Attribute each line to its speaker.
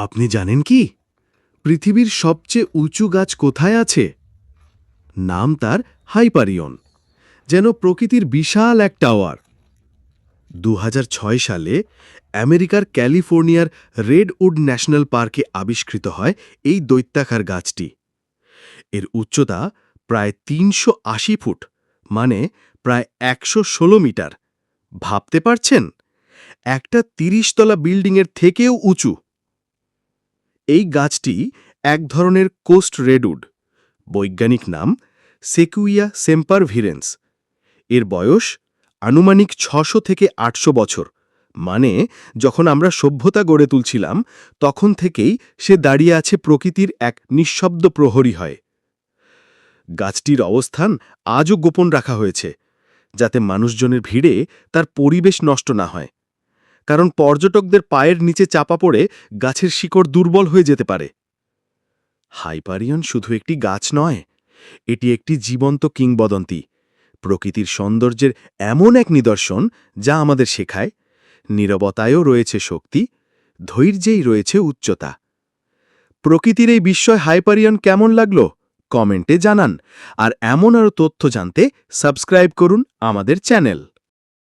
Speaker 1: আপনি জানেন কি? পৃথিবীর সবচেয়ে উঁচু গাছ কোথায় আছে? নাম তার হাইপারিয়ন, যেন প্রকৃতির বিশাল এক টাওয়ার। দু হাজার ছয় সালে আমেরিকার ক্যালিফোর্নিয়ার রেডউড ন্যাশনাল পার্কে আবিষ্কৃত হয় এই দৈত্যাকার গাছটি। এর উচ্চতা প্রায় তিনশো আশি ফুট মানে প্রায় একশো ষোলো মিটার। ভাবতে পারছেন? একটা তিরিশতলা বিল্ডিংয়ের থেকেও উঁচু। এই গাছটি এক ধরনের কোস্ট রেডউড, বৈজ্ঞানিক নাম সেকুইয়া সেম্পার ভিরেন্স এর বয়স আনুমানিক ছশো থেকে আটশো বছর মানে যখন আমরা সভ্যতা গড়ে তুলছিলাম, তখন থেকেই সে দাঁড়িয়ে আছে প্রকৃতির এক নিঃশব্দ প্রহরী হয়। গাছটির অবস্থান আজও গোপন রাখা হয়েছে, যাতে মানুষজনের ভিড়ে তার পরিবেশ নষ্ট না হয়। কারণ পর্যটকদের পায়ের নিচে চাপা পড়ে গাছের শিকড় দুর্বল হয়ে যেতে পারে। হাইপারিয়ন শুধু একটি গাছ নয়, এটি একটি জীবন্ত কিংবদন্তি। প্রকৃতির সৌন্দর্যের এমন এক নিদর্শন যা আমাদের শেখায়, নীরবতায়ও রয়েছে শক্তি, ধৈর্যেই রয়েছে উচ্চতা। প্রকৃতির এই বিস্ময় হাইপারিয়ন কেমন লাগল? কমেন্টে জানান, আর এমন আরও তথ্য জানতে সাবস্ক্রাইব করুন আমাদের চ্যানেল।